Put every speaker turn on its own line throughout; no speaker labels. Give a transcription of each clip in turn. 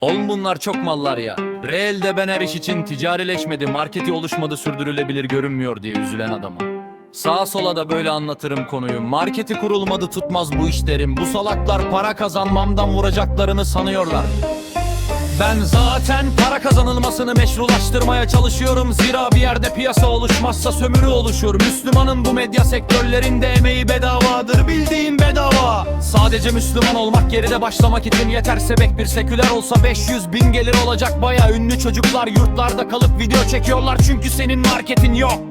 Oğlum bunlar çok mallar ya. Real'de ben her iş için ticarileşmedi, marketi oluşmadı sürdürülebilir görünmüyor diye üzülen adamım. Sağa sola da böyle anlatırım konuyu. Marketi kurulmadı tutmaz bu işlerim. Bu salaklar para kazanmamdan vuracaklarını sanıyorlar. Ben zaten para kazanılmasını meşrulaştırmaya çalışıyorum. Zira bir yerde piyasa oluşmazsa sömürü oluşur. Müslümanın bu medya sektörlerinde emeği bedavadır. Bildiğin bedava. Sadece Müslüman olmak geride başlamak için yeter sebek bir seküler olsa 500 bin gelir olacak. Baya Ünlü çocuklar yurtlarda kalıp video çekiyorlar. Çünkü senin marketin yok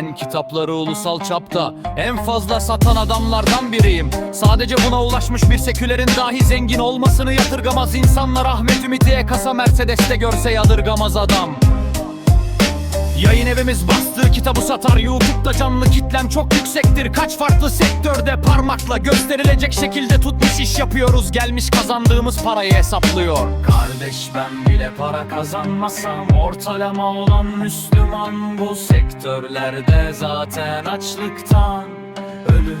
Ben kitapları ulusal çapta en fazla satan adamlardan biriyim. Sadece buna ulaşmış bir sekülerin dahi zengin olmasını yadırgamaz insanlar. Ahmet Ümit'iye kasa Mercedes'te görse yadırgamaz adam Yayın evimiz bastığı kitabı satar. YouTube'da canlı kitlem çok yüksektir. Kaç farklı sektörde parmakla gösterilecek şekilde tutmuş iş yapıyoruz. Gelmiş kazandığımız parayı hesaplıyor. Kardeş ben bile para kazanmasam Ortalama olan Müslüman bu sektörlerde zaten açlıktan ölür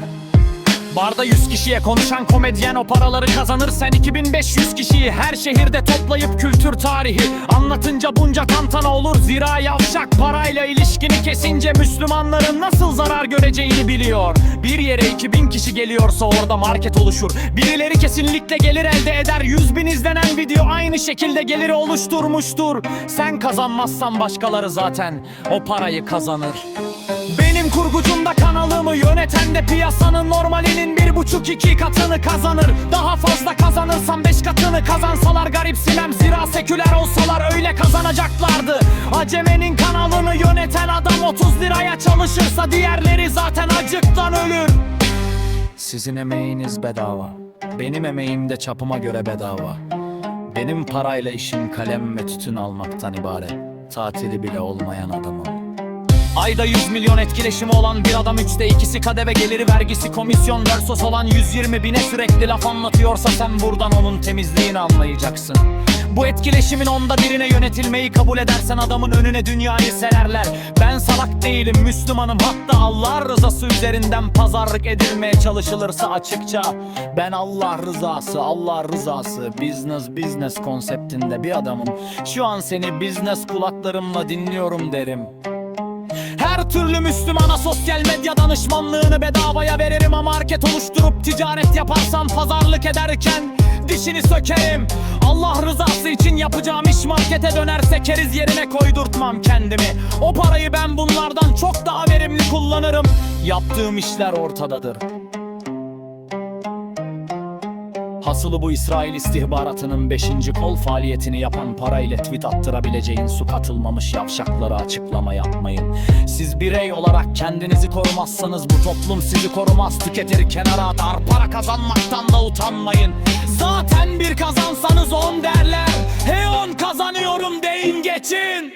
Barda 100 kişiye konuşan komedyen o paraları kazanır. Sen 2500 kişiyi her şehirde toplayıp kültür tarihi. Anlatınca bunca tantana olur. Zira yavşak parayla ilişkini kesince Müslümanların nasıl zarar göreceğini biliyor. Bir yere 2000 kişi geliyorsa orada market oluşur. Birileri kesinlikle gelir elde eder. 100 bin izlenen video aynı şekilde geliri oluşturmuştur. Sen kazanmazsan başkaları zaten o parayı kazanır benim kurgucumda kanalımı yöneten de piyasanın normalinin bir buçuk iki katını kazanır. Daha fazla kazanırsam beş katını kazansalar garipsimem Zira seküler olsalar öyle kazanacaklardı. Acemenin kanalını yöneten adam 30 liraya çalışırsa diğerleri zaten acıktan ölür. Sizin emeğiniz bedava Benim emeğim de çapıma göre bedava. Benim parayla işim kalem ve tütün almaktan ibaret Tatili bile olmayan adamım Ayda 100 milyon etkileşimi olan bir adam Üçte ikisi kadeve geliri vergisi komisyon versos olan 120 bine sürekli laf anlatıyorsa Sen buradan onun temizliğini anlayacaksın. Bu etkileşimin onda birine yönetilmeyi kabul edersen adamın önüne dünyayı sererler Ben salak değilim Müslümanım. Hatta Allah rızası üzerinden pazarlık edilmeye çalışılırsa açıkça Ben Allah rızası Allah rızası business business konseptinde bir adamım. Şu an seni business kulaklarımla dinliyorum derim her türlü Müslümana sosyal medya danışmanlığını bedavaya veririm ama market oluşturup ticaret yaparsam pazarlık ederken dişini sökerim. Allah rızası için yapacağım iş markete dönerse keriz yerine koydurtmam kendimi. O parayı ben bunlardan çok daha verimli kullanırım. Yaptığım işler ortadadır Hasılı bu İsrail istihbaratının 5. kol faaliyetini yapan parayla tweet attırabileceğin su katılmamış yavşaklara açıklama yapmayın. Siz birey olarak kendinizi korumazsanız bu toplum sizi korumaz tüketir kenara atar para kazanmaktan da utanmayın. Zaten bir kazansanız on derler. He on kazanıyorum deyin geçin.